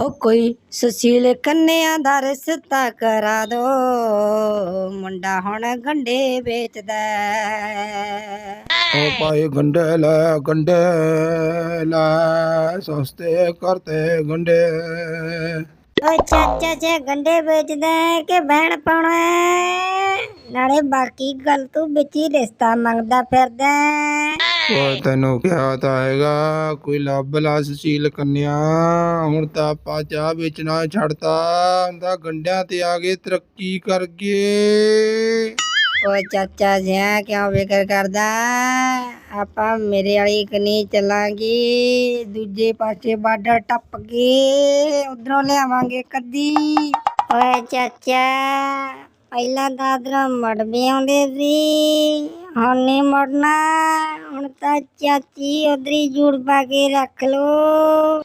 ਹੋ ਕੋਈ ਸੁਸ਼ੀਲ ਕੰਨਿਆ ਦਾ ਰਿਸ਼ਤਾ ਕਰਾ ਦੋ ਮੁੰਡਾ ਹੁਣ ਗੰਡੇ ਵੇਚਦਾ। ਉਹ ਭਾਈ ਗੰਡੇ ਲੈ ਗੰਡੇ ਲੈ ਸਸਤੇ ਕਰਤੇ ਗੰਡੇ ਓਏ ਚਾਚਾ ਜੇ ਗੰਡੇ ਵੇਚਦਾ ਕਿ ਬਹਿਣ ਪਾਉਣਾ? ਨਾਲੇ ਬਾਕੀ ਗੱਲ ਤੂੰ ਵਿੱਚ ਹੀ ਰਿਸ਼ਤਾ ਮੰਗਦਾ ਫਿਰਦਾ ਹੈ। ਉਹ ਤੈਨੂੰ ਕਿਹਾ ਤਾਂ ਹੈਗਾ ਕੋਈ ਲੱਭ ਲਾ ਸੁਸ਼ੀਲ ਕੰਨਿਆ। ਹੁਣ ਤਾਂ ਆਪਾਂ ਚਾਹ ਵੇਚਣਾ ਛੱਡਤਾ ਹੁੰਦਾ ਗੰਡਿਆਂ ਤੇ ਆ ਗਏ ਤਰੱਕੀ ਕਰ ਗਏ ਓਏ ਚਾਚਾ ਜਿਆ ਕਿਉਂ ਫਿਕਰ ਕਰਦਾ ਆਪਾਂ ਮੇਰੇ ਵਾਲੀ ਕਨੀ ਚੱਲਾਂਗੇ ਦੂਜੇ ਪਾਸੇ ਬਾਰਡਰ ਟੱਪ ਕੇ ਉਧਰੋਂ ਲਿਆਵਾਂਗੇ ਕੱਦੀ। ਓਏ ਚਾਚਾ ਪਹਿਲਾਂ ਤਾਂ ਉਧਰੋਂ ਮੜਦੇ ਆਉਂਦੇ ਸੀ, ਹੁਣ ਨਹੀਂ ਮੜਨਾ। ਹੁਣ ਤਾਂ ਚਾਚੀ ਉਧਰੀ ਜੂੜ ਪਾ ਕੇ ਰੱਖ ਲੋ